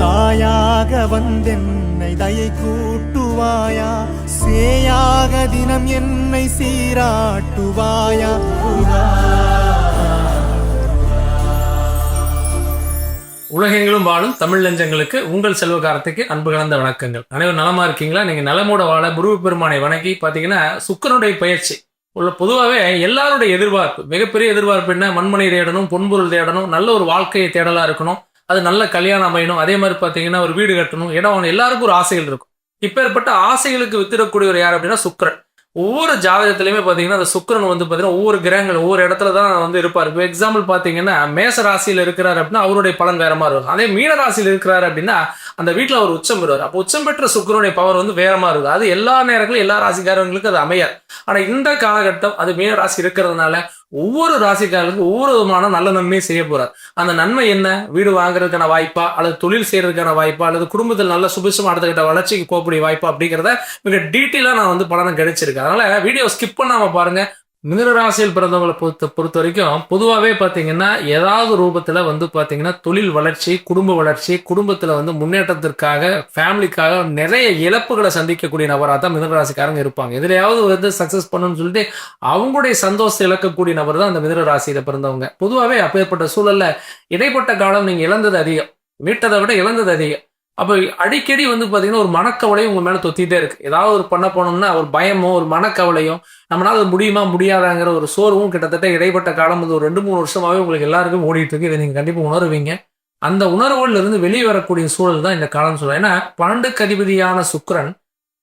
தாயாக வந்தென்னை தயை கூட்டுவாயா? சேயாக தினம் என்னை சீராட்டுவாயா? உலகெங்கிலும் வாழும் தமிழ் நெஞ்சங்களுக்கு உங்கள் செல்வகாரத்துக்கு அன்பு கலந்த வணக்கங்கள். அனைவரும் நலமா இருக்கீங்களா? நீங்க நலமோட வாழ முருக பெருமானை வணங்கி பாத்தீங்கன்னா சுக்கரனுடைய பயிற்சி. உள்ள பொதுவாகவே எல்லாருடைய எதிர்பார்ப்பு மிகப்பெரிய எதிர்பார்ப்பு என்ன? மண்மனை தேடணும் பொன்பொருள் தேடணும் நல்ல ஒரு வாழ்க்கையை தேடலா இருக்கணும். அது நல்ல கல்யாணம் அமையணும். அதே மாதிரி பார்த்தீங்கன்னா ஒரு வீடு கட்டணும். இடம் வாங்கணும். எல்லாருக்கும் ஒரு ஆசைகள் இருக்கும். இப்பேற்பட்ட ஆசைகளுக்கு வித்திடக்கூடியவர் யார் அப்படின்னா சுக்கிரன். ஒவ்வொரு ஜாதகத்திலையுமே பார்த்தீங்கன்னா அந்த சுக்கிரன் வந்து பார்த்தீங்கன்னா ஒவ்வொரு கிரகங்கள் ஒவ்வொரு இடத்துல தான் வந்து இருப்பார். இப்போ எக்ஸாம்பிள் பார்த்தீங்கன்னா மேச ராசியில் இருக்கிறார் அப்படின்னா அவருடைய பலன் வேற மாதிரி இருக்கும். அதே மீன ராசியில் இருக்கிறார் அப்படின்னா அந்த வீட்டில் அவர் உச்சம் பெறுவார். அப்போ உச்சம் பெற்ற சுக்கிரனுடைய பவர் வந்து வேற மாதிரி இருக்கும். அது எல்லா நேரங்களும் எல்லா ராசிக்காரங்களுக்கும் அது அமையாது. ஆனால் இந்த காலகட்டம் அது மீன ராசி இருக்கிறதுனால ஒவ்வொரு ராசிக்காரர்களுக்கும் ஒவ்வொரு விதமான நல்ல நன்மையை செய்ய போறார். அந்த நன்மை என்ன? வீடு வாங்குறதுக்கான வாய்ப்பா? அல்லது தொழில் செய்யறதுக்கான வாய்ப்பா? அல்லது குடும்பத்தில் நல்ல சுபிசம் அடுத்தகிட்ட வளர்ச்சிக்கு போகக்கூடிய வாய்ப்பா அப்படிங்கிறத மிக டீட்டெயிலாக நான் வந்து பலனை கிடைச்சிருக்கேன் அதனால வீடியோ ஸ்கிப் பண்ணாம பாருங்க. மிதனராசியில் பிறந்தவங்களை பொறுத்த பொறுத்த வரைக்கும் பொதுவாகவே பார்த்தீங்கன்னா ஏதாவது ரூபத்தில் வந்து பார்த்தீங்கன்னா தொழில் வளர்ச்சி குடும்ப வளர்ச்சி குடும்பத்தில் வந்து முன்னேற்றத்திற்காக ஃபேமிலிக்காக நிறைய இழப்புகளை சந்திக்கக்கூடிய நபராக தான் மிதனராசிக்காரங்க இருப்பாங்க. எதுலையாவது வந்து சக்ஸஸ் பண்ணணும்னு சொல்லிட்டு அவங்களுடைய சந்தோஷத்தை இழக்கக்கூடிய நபர் தான் அந்த மிதனராசியில் பிறந்தவங்க. பொதுவாகவே அப்பேற்பட்ட சூழலில் இடைப்பட்ட காலம் நீங்கள் இழந்தது அதிகம். மீட்டதை விட இழந்தது அதிகம். அப்போ அடிக்கடி வந்து பார்த்தீங்கன்னா ஒரு மனக்கவலையும் உங்கள் மேலே தொத்திட்டே இருக்கு. ஏதாவது ஒரு பண்ண போனோம்னா ஒரு பயமோ ஒரு மனக்கவலையும் நம்மளால் அது முடியுமா முடியாதாங்கிற ஒரு சோர்வும் கிட்டத்தட்ட இடைப்பட்ட காலம் வந்து ஒரு ரெண்டு மூணு வருஷமாகவே உங்களுக்கு எல்லாருக்கும் ஓடிட்டு இருக்கு. இதை நீங்கள் கண்டிப்பாக உணருவீங்க. அந்த உணர்வுகளிலிருந்து வெளியே வரக்கூடிய சூழல் தான் இந்த காலம் சொல்லுவேன் ஏன்னா பன்னெண்டுக்கு அதிபதியான சுக்ரன்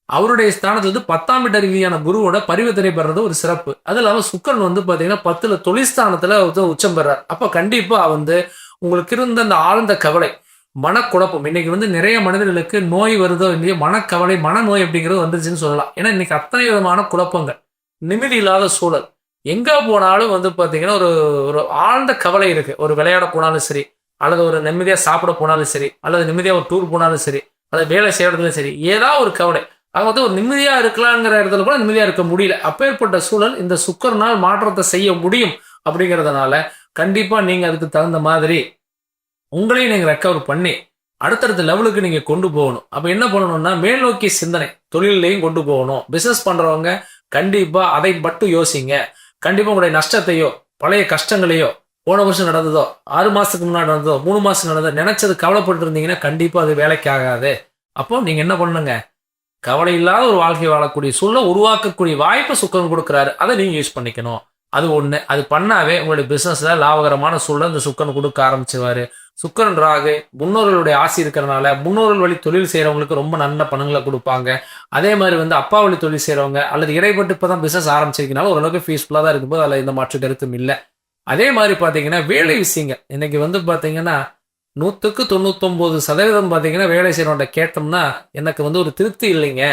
அவருடைய ஸ்தானத்துல வந்து பத்தாம் வீட்டு ரீதியான குருவோட பரிவர்த்தனை பெறது ஒரு சிறப்பு. அது இல்லாமல் சுக்கரன் வந்து பார்த்தீங்கன்னா பத்துல தொழில்ஸ்தானத்துல வந்து உச்சம் பெறார். அப்போ கண்டிப்பாக வந்து உங்களுக்கு இருந்த அந்த ஆழ்ந்த கவலை மனக்குழப்பம். இன்னைக்கு வந்து நிறைய மனிதர்களுக்கு நோய் வருதோ இல்லையோ மனக்கவலை மனநோய் அப்படிங்கிறது வந்துருச்சுன்னு சொல்லலாம். ஏன்னா இன்னைக்கு அத்தனை விதமான குழப்பங்கள். நிம்மதி இல்லாத சூழல். எங்கே போனாலும் வந்து பார்த்தீங்கன்னா ஒரு ஒரு ஆழ்ந்த கவலை இருக்கு. ஒரு விளையாட போனாலும் சரி அல்லது ஒரு நிம்மதியாக சாப்பிட போனாலும் சரி அல்லது நிம்மதியாக ஒரு டூர் போனாலும் சரி அல்லது வேலை செய்யறதுலையும் சரி ஏதாவது ஒரு கவலை. அது வந்து ஒரு நிம்மதியாக இருக்கலாங்கிற இடத்துல கூட நிம்மதியாக இருக்க முடியல. அப்பேற்பட்ட சூழல் இந்த சுக்கரனால் மாற்றத்தை செய்ய முடியும் அப்படிங்கிறதுனால கண்டிப்பாக நீங்கள் அதுக்கு தகுந்த மாதிரி உங்களையும் நீங்கள் ரெக்கவர் பண்ணி அடுத்தடுத்த லெவலுக்கு நீங்கள் கொண்டு போகணும். அப்போ என்ன பண்ணணும்னா மேல் நோக்கி சிந்தனை தொழிலையும் கொண்டு போகணும். பிஸ்னஸ் பண்ணுறவங்க கண்டிப்பாக அதை மட்டும் யோசிங்க. கண்டிப்பாக உங்களுடைய நஷ்டத்தையோ பழைய கஷ்டங்களையோ போன வருஷம் நடந்ததோ ஆறு மாதத்துக்கு முன்னாடி நடந்ததோ மூணு மாதம் நடந்ததோ நினச்சது கவலைப்பட்டு இருந்தீங்கன்னா கண்டிப்பாக அது வேலைக்கு ஆகாது அப்போ நீங்கள் என்ன பண்ணுங்க கவலை இல்லாத ஒரு வாழ்க்கை வாழக்கூடிய சூழலை உருவாக்கக்கூடிய வாய்ப்பை சுக்கரன் கொடுக்குறாரு. அதை நீங்கள் யூஸ் பண்ணிக்கணும். அது ஒன்று அது பண்ணாவே உங்களுடைய பிஸ்னஸில் லாபகரமான சூழலை இந்த சுக்கரன் கொடுக்க ஆரம்பிச்சுவார் சுக்கரன் ராகு முன்னோர்களுடைய ஆசை இருக்கிறனால முன்னோர்கள் வழி தொழில் செய்கிறவங்களுக்கு ரொம்ப நல்ல பணங்களை கொடுப்பாங்க. அதே மாதிரி வந்து அப்பா வழி தொழில் செய்கிறவங்க அல்லது இடைப்பட்டு இப்பதான் பிசினஸ் ஆரம்பிச்சிருக்கனால ஓரளவுக்கு ஃபீஸ்ஃபுல்லாக தான் இருக்கும்போது அதில் இந்த மாற்று கருத்தும் இல்லை. அதே மாதிரி பார்த்தீங்கன்னா வேலை விஷயங்கள். இன்னைக்கு வந்து பார்த்தீங்கன்னா நூற்றுக்கு தொண்ணூத்தொம்பது சதவீதம் பார்த்தீங்கன்னா வேலை செய்கிறவன்ட்ட கேட்டோம்னா எனக்கு வந்து ஒரு திருப்தி இல்லைங்க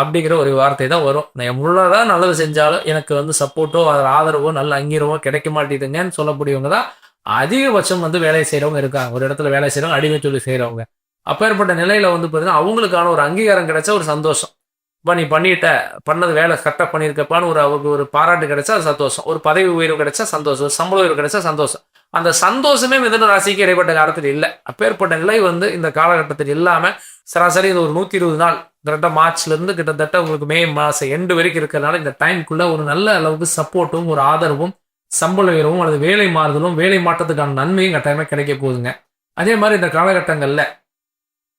அப்படிங்கிற ஒரு வார்த்தை தான் வரும். நான் எவ்வளோதான் நல்லது செஞ்சாலும் எனக்கு வந்து சப்போர்ட்டோ அதில் ஆதரவோ நல்ல அங்கீரவோ கிடைக்க மாட்டேங்குதுங்கன்னு சொல்லக்கூடியவங்க தான் அதிகபட்சம் வந்து வேலை செய்கிறவங்க இருக்காங்க ஒரு இடத்துல வேலை செய்கிறவங்க அடிமை தொழில் செய்கிறவங்க அப்பேற்பட்ட நிலையில் வந்து பார்த்தீங்கன்னா அவங்களுக்கான ஒரு அங்கீகாரம் கிடைச்ச ஒரு சந்தோஷம். இப்போ நீ பண்ணிட்ட பண்ணது வேலை கரெக்டாக பண்ணியிருக்கப்பான்னு ஒரு அவருக்கு ஒரு பாராட்டு கிடைச்சா அது சந்தோஷம். ஒரு பதவி உயர்வு கிடைச்சா சந்தோஷம். ஒரு சம்பள உயர்வு கிடைச்சா சந்தோஷம். அந்த சந்தோஷமே மிதன ராசிக்கு இடைப்பட்ட காலத்தில் இல்லை. அப்பேற்பட்ட நிலை வந்து இந்த காலகட்டத்தில் இல்லாமல் சராசரி இது ஒரு நூற்றி இருபது நாள் கிட்டத்தட்ட மார்ச்லேருந்து கிட்டத்தட்ட உங்களுக்கு மே மாதம் எண்டு வரைக்கும் இருக்கிறதுனால இந்த டைம்குள்ள ஒரு நல்ல அளவுக்கு சப்போர்ட்டும் ஒரு ஆதரவும் சம்பள உயர்வும் அல்லது வேலை மாறுதலும் வேலை மாற்றத்துக்கான நன்மையும் கட்டாயமாக கிடைக்க போகுதுங்க. அதே மாதிரி இந்த காலகட்டங்களில்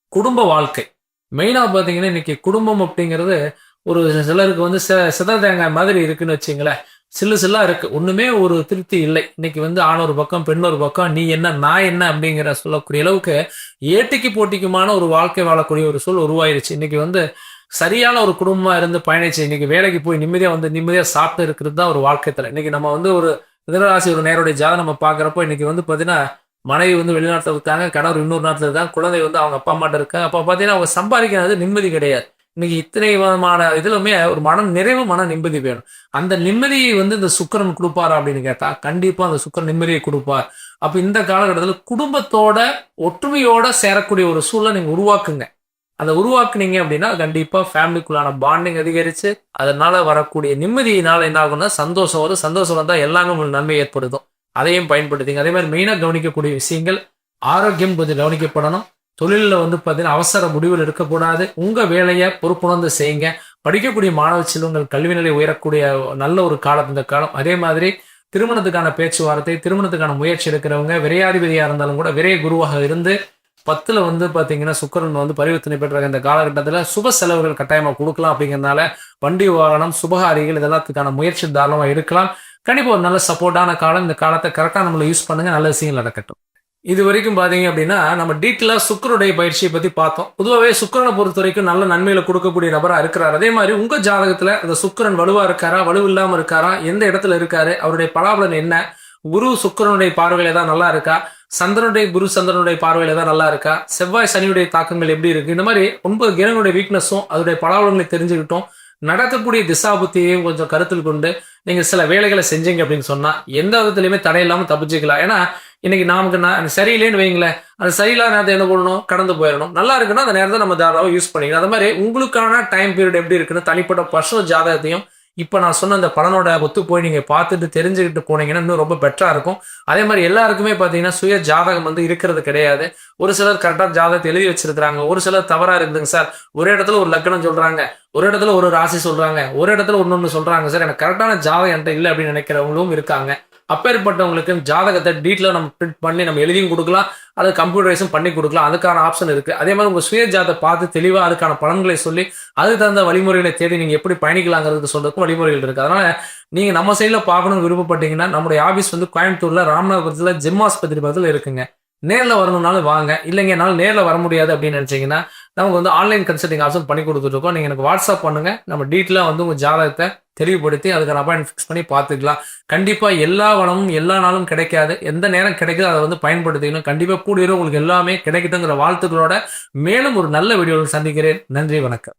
குடும்ப வாழ்க்கை. மெயினாக பார்த்தீங்கன்னா இன்னைக்கு குடும்பம் அப்படிங்கிறது ஒரு சிலருக்கு வந்து சித- சித தேங்காய் மாதிரி இருக்குன்னு வச்சிங்களேன். சில்லு சில்லா இருக்கு. ஒண்ணுமே ஒரு திருப்தி இல்லை. இன்னைக்கு வந்து ஆண் ஒரு பக்கம் பெண் ஒரு பக்கம் நீ என்ன நான் என்ன அப்படிங்கிற சொல்லக்கூடிய அளவுக்கு ஏட்டிக்கு போட்டிக்குமான ஒரு வாழ்க்கை வாழக்கூடிய ஒரு சூழ் உருவாயிருச்சு. இன்னைக்கு வந்து சரியான ஒரு குடும்பமாக இருந்து பயணிச்சு இன்னைக்கு வேலைக்கு போய் நிம்மதியாக வந்து நிம்மதியாக சாப்பிட்டு இருக்கிறது தான் ஒரு வாழ்க்கை தலை. இன்னைக்கு நம்ம வந்து ஒரு மிதனராசி ஒரு நேருடைய ஜாதகம் நம்ம பார்க்குறப்போ இன்னைக்கு வந்து பார்த்தீங்கன்னா மனைவி வந்து வெளிநாட்டில் இருக்காங்க கணவர் இன்னொரு நாட்டில் இருக்காங்க குழந்தை வந்து அவங்க அப்பா அம்மாட்ட இருக்காங்க. அப்போ பார்த்தீங்கன்னா அவங்க சம்பாதிக்கிறது நிம்மதி கிடையாது. இன்னைக்கு இத்தனை விதமான இதுலுமே ஒரு மனம் நிறைவு மன நிம்மதி வேணும். அந்த நிம்மதியை வந்து இந்த சுக்கிரன் கொடுப்பாரா அப்படின்னு கேட்டா கண்டிப்பா அந்த சுக்கிரன் நிம்மதியை கொடுப்பார். அப்ப இந்த காலகட்டத்தில் குடும்பத்தோட ஒற்றுமையோட சேரக்கூடிய ஒரு சூழலை நீங்க உருவாக்குங்க. அதை உருவாக்குனீங்க அப்படின்னா கண்டிப்பா ஃபேமிலிக்குள்ளான பாண்டிங் அதிகரிச்சு அதனால வரக்கூடிய நிம்மதியினால என்ன ஆகும்னா சந்தோஷம் வரும். சந்தோஷம் வந்தால் எல்லாமே உங்களுக்கு நன்மை ஏற்படுத்தும். அதையும் பயன்படுத்திங்க. அதே மாதிரி மெயினாக கவனிக்கக்கூடிய விஷயங்கள் ஆரோக்கியம் கொஞ்சம் கவனிக்கப்படணும். தொழிலில் வந்து பார்த்தீங்கன்னா அவசர முடிவில் இருக்கக்கூடாது உங்கள் வேலையை பொறுப்புணர்ந்து செய்யுங்க. படிக்கக்கூடிய மாணவ செல்வங்கள் கல்வி நிலை உயரக்கூடிய நல்ல ஒரு காலம் இந்த காலம். அதே மாதிரி திருமணத்துக்கான பேச்சுவார்த்தை திருமணத்துக்கான முயற்சி எடுக்கிறவங்க விரையாதிபதியாக இருந்தாலும் கூட விரைய குருவாக இருந்து பத்தில் வந்து பார்த்தீங்கன்னா சுக்கிரன் வந்து பரிவர்த்தனை பெற்ற இந்த காலகட்டத்தில் சுப செலவுகள் கட்டாயமாக கொடுக்கலாம் அப்படிங்கிறதுனால வண்டி வாகனம் சுபகாரிகள் இதெல்லாத்துக்கான முயற்சி தாராளமாக இருக்கலாம் கண்டிப்பாக ஒரு நல்ல சப்போர்ட்டான காலம். இந்த காலத்தை கரெக்டாக நம்மளை யூஸ் பண்ணுங்க. நல்ல விஷயங்கள் நடக்கட்டும். இது வரைக்கும் பார்த்தீங்க அப்படின்னா நம்ம டீட்டெயிலாக சுக்கரனுடைய பயிற்சியை பற்றி பார்த்தோம். பொதுவாகவே சுக்கிரனை பொறுத்த வரைக்கும் நல்ல நன்மைகளை கொடுக்கக்கூடிய நபராக இருக்கிறார். அதே மாதிரி உங்கள் ஜாதகத்தில் அந்த சுக்கரன் வலுவாக இருக்காரா? வலு இல்லாமல் இருக்காரா? எந்த இடத்துல இருக்காரு? அவருடைய பலாபலன் என்ன? குரு சுக்கிரனுடைய பார்வையில தான் நல்லா இருக்கா? சந்திரனுடைய குரு சந்திரனுடைய பார்வையில தான் நல்லா இருக்கா? செவ்வாய் சனியுடைய தாக்கங்கள் எப்படி இருக்கு? இந்த மாதிரி ஒன்பது கிரகங்களுடைய வீக்னஸும் அதோடைய பலாபலங்களை தெரிஞ்சுக்கிட்டோம் நடக்கக்கூடிய திசாபுத்தியையும் கொஞ்சம் கருத்தில் கொண்டு நீங்க சில வேலைகளை செஞ்சீங்க அப்படின்னு சொன்னா எந்த விதத்துலயுமே தடை இல்லாம தப்பிச்சுக்கலாம். ஏன்னா இன்னைக்கு நமக்கு நான் சரியில்லைன்னு வைங்களேன் அது சரியில்லாத நேரத்தை என்ன பண்ணணும்? கடந்து போயிடணும். நல்லா இருக்குன்னா அந்த நேரத்தை நம்ம தாராளமாக யூஸ் பண்ணிக்கலாம். அது மாதிரி உங்களுக்கான டைம் பீரியட் எப்படி இருக்குன்னு தனிப்பட்ட பர்சனல் ஜாதகத்தையும் இப்போ நான் சொன்ன அந்த பலனோட ஒத்து போய் நீங்கள் பார்த்துட்டு தெரிஞ்சுக்கிட்டு போனீங்கன்னா இன்னும் ரொம்ப பெட்டராக இருக்கும். அதே மாதிரி எல்லாருக்குமே பார்த்தீங்கன்னா சுய ஜாதகம் வந்து இருக்கிறது கிடையாது. ஒரு சிலர் கரெக்டாக ஜாதகத்தை எழுதி வச்சிருக்கிறாங்க. ஒரு சிலர் தவறாக இருக்குதுங்க சார். ஒரு இடத்துல ஒரு லக்கணம் சொல்கிறாங்க ஒரு இடத்துல ஒரு ராசி சொல்கிறாங்க ஒரு இடத்துல ஒன்று சொல்கிறாங்க சார். எனக்கு கரெக்டான ஜாதகம் என்கிட்ட இல்லை அப்படின்னு நினைக்கிறவங்களும் இருக்காங்க. அப்பேற்பட்டவங்களுக்கு ஜாதகத்தை டீட்டெயிலாக நம்ம பிரிண்ட் பண்ணி நம்ம எழுதியும் கொடுக்கலாம். அது கம்ப்யூட்டரைஸும் பண்ணி கொடுக்கலாம். அதுக்கான ஆப்ஷன் இருக்குது அதே மாதிரி உங்கள் சுய ஜாதத்தை பார்த்து தெளிவாக அதுக்கான பலன்களை சொல்லி அதுக்கு தகுந்த வழிமுறைகளை தேடி நீங்கள் எப்படி பயணிக்கலாங்கிறது சொல்கிறதுக்கும் வழிமுறைகள் இருக்குது அதனால் நீங்கள் நம்ம சைடில் பார்க்கணும்னு விருப்பப்பட்டீங்கன்னா நம்முடைய ஆஃபீஸ் வந்து கோயம்புத்தூரில் ராமநாதபுரத்தில் ஜிம் ஆஸ்பத்திரி பக்கத்தில் இருக்குங்க. நேரில் வரணும்னாலும் வாங்க. இல்லைங்க என்னால் நேரில் வர முடியாது அப்படின்னு நினச்சிங்கன்னா நமக்கு வந்து ஆன்லைன் கன்சல்டிங் ஆப்ஷன் பண்ணி கொடுத்துட்ருக்கோம் நீங்கள் எனக்கு வாட்ஸ்அப் பண்ணுங்க. நம்ம டீட்டெயிலாக வந்து உங்கள் ஜாதகத்தை தெளிவுபடுத்தி அதுக்கான அப்பாயின்ட் ஃபிக்ஸ் பண்ணி பார்த்துக்கலாம். கண்டிப்பாக எல்லா வளமும் எல்லா நாளும் கிடைக்காது. எந்த நேரம் கிடைக்குதோ அதை வந்து பயன்படுத்திக்கணும். கண்டிப்பாக கூடிய உங்களுக்கு எல்லாமே கிடைக்குதுங்கிற வாழ்த்துக்களோட மேலும் ஒரு நல்ல வீடியோவில் சந்திக்கிறேன். நன்றி வணக்கம்.